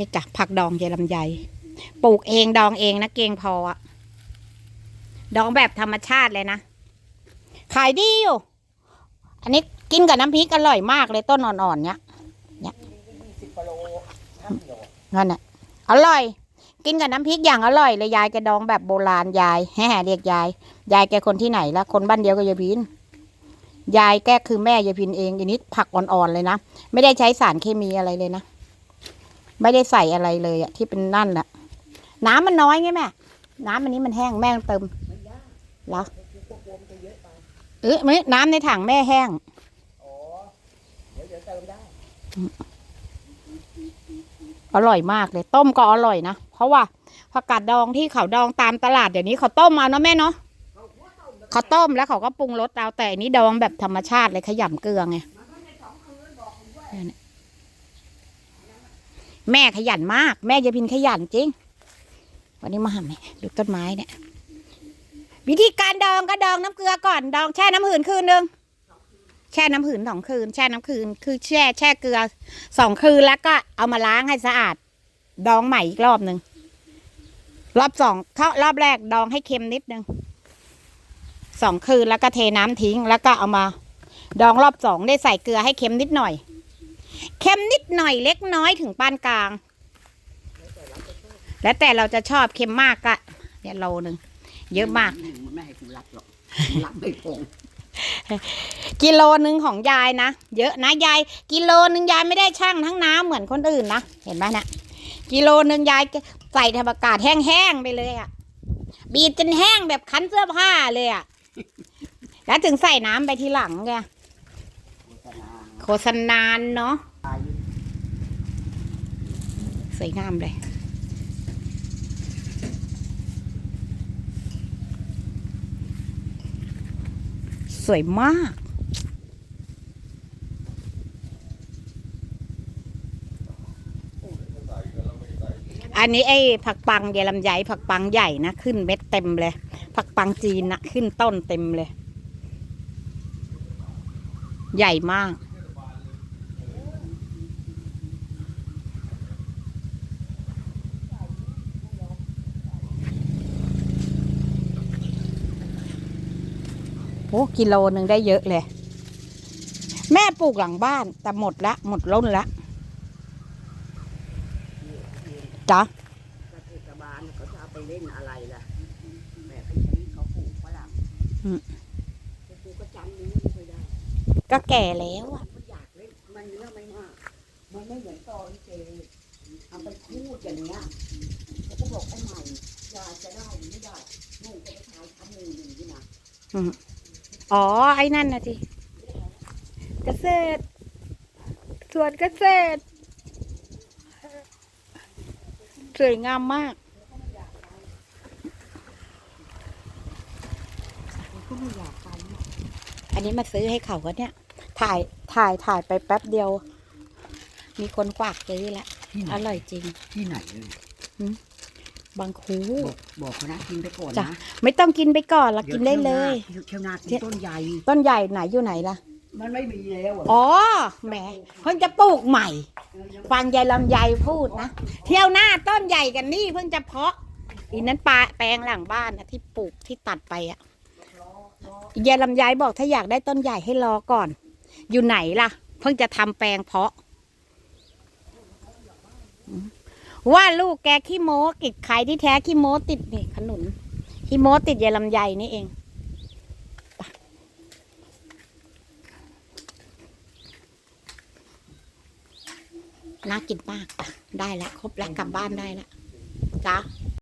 นี่จ้ะผักดองยายลำไยปลูกเองดองเองนะเกงพออะดองแบบธรรมชาติเลยนะ ขายดีอยู่ อันนี้กินกับน้ำพริกอร่อยมากเลยต้นอ่อนๆเนี้ยสิบกิโลห้ากิโลนั่นแหละอร่อย กินกับน้ำพริกอย่างอร่อยเลยยายแกดองแบบโบราณยายแฮ่เรียกยาย ยายแกคนที่ไหนละคนบ้านเดียวกับยายพินยายแกคือแม่ยายพินเองอันนี้ผักอ่อนๆเลยนะ ไม่ได้ใช้สารเคมีอะไรเลยนะ ไม่ได้ใส่อะไรเลยอะที่เป็นนั่นอะน้ำมันน้อยไงแม่ น้ำอันนี้มันแห้งแม่ต้องเติมไม่ยากเหรอคือพวกรวมจะเยออไม่น้ำในถังแม่แห้งอร่อยมากเลย ต้มก็อร่อยนะ เพราะว่าผักกาดดองที่เขาดองตามตลาดเดี๋ยวนี้เขาต้มเอาเนาะแม่เนาะเขาต้มแล้วเขาก็ปรุงรสเอาแต่อันนี้ดองแบบธรรมชาติเลยขยำเกลือไง แม่ขยันมาก แม่ยายพินขยันจริง วันนี้มาหาแม่ดูต้นไม้เนี่ย วิธีการดองก็ดองน้ำเกลือก่อนดองแช่น้ำหืนคืนนึงแช่น้ำหืนสองคืน แช่น้ำคืน คือแช่แช่เกลือสองคืนแล้วก็เอามาล้างให้สะอาด ดองใหม่อีกรอบหนึ่งรอบสองเขารอบแรกดองให้เค็มนิดนึงสองคืนแล้วก็เทน้ำทิ้ง แล้วก็เอามา ดองรอบสองได้ใส่เกลือให้เค็มนิดหน่อย เค็มนิดหน่อยเล็กน้อยถึงปานกลาง แล้วแต่เราจะชอบเค็มมากก็เนี่ยโลหนึ่งเยอะมากมันไม่ให้กูรับหรอกรับไม่คงกิโลหนึ่งของยายนะเยอะนะยาย กิโลหนึ่งยายไม่ได้ช่างทั้งน้ำเหมือนคนอื่นนะเห็นไหมนะกิโลหนึ่งยายใส่ธรรมกาศแห้งๆไปเลยอะ่ะ บีบจนแห้งแบบคั้นเสื้อผ้าเลยอะ่ะแล้วถึงใส่น้ำไปทีหลังไงโฆษณาโฆษณาเนาะตาย สวยงามเลยสวยมาก อันนี้ไอ้ผักปังเยลำไยผักปังใหญ่นะ ขึ้นเม็ดเต็มเลย ผักปังจีนนะ ขึ้นต้นเต็มเลย ใหญ่มาก โอ้กิโลหนึ่งได้เยอะเลย แม่ปลูกหลังบ้าน แต่หมดละ หมดล้นละจ้ะประเทศบาลเขาจะเอาไปเล่นอะไรล่ะแม่เขาใช้เขาปลูกฝรั่งแต่กูก็จำเนื้อไม่ค่อยได้ ก็แก่แล้วอะมันอยากเล่นมันเนื้อไม่มากมันไม่เหมือนตอนเจเอาไปพูดอย่างเนี้ยเขาก็บอกไอ้ใหม่อยากจะได้หรือไม่ได้นู่นก็ไปทายชั้นหนึ่งหนึ่งที่นะ อ๋อ ไอ้นั่นนะทีเกษตรสวนเกษตรสวยงามมากก็ไม่อยากไปอันนี้มาซื้อให้เขาก็เนี่ย ถ่ายถ่ายถ่ายไปแป๊บเดียว มีคนฝากซื้อแล้วที่ไหนอร่อยจริง ที่ไหนเลย บางคูบอกบอกเขานะกินไปก่อนจ้ะนะไม่ต้องกินไปก่อนเรากินได้เลยเที่ยวหน้ากินต้นใหญ่ ต้นใหญ่ไหนอยู่ไหนล่ะ มันไม่มีแล้วอะอ๋อแหมเพิ่งจะปลูกใหม่ ฟังยายลำไยพูดนะ เที่ยวหน้าต้นใหญ่กันนี่เพิ่งจะเพาะ อีนั้นปลาแปลงหลังบ้านนะที่ปลูกที่ตัดไปอะยายลำไยบอกถ้าอยากได้ต้นใหญ่ให้รอก่อน อยู่ไหนล่ะ เพิ่งจะทำแปลงเพาะ ว่าลูกแกขี้โม้กิดไข่ที่แท้ขี้โม้ติดนี่ขนุนขี้โม้ติดยายลำไยนี่เองน่ากินมากไปได้แล้ว ครบแล้ว กลับบ้านได้แล้วจ้า